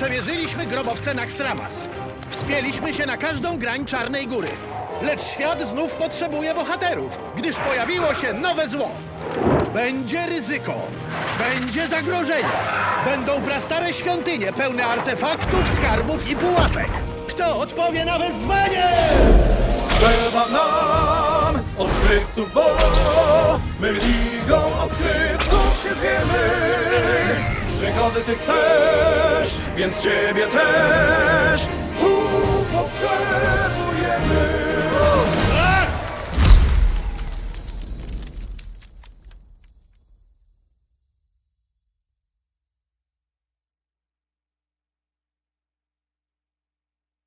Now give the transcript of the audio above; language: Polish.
Przemierzyliśmy grobowce Naxtramas. Wspięliśmy się na każdą grań Czarnej Góry. Lecz świat znów potrzebuje bohaterów, gdyż pojawiło się nowe zło. Będzie ryzyko, będzie zagrożenie. Będą prastare świątynie pełne artefaktów, skarbów i pułapek. Kto odpowie na wezwanie? Trzeba nam odkrywców, bo my ligą odkrywców się zwiemy. Przygody ty więc ciebie też. Poprzez.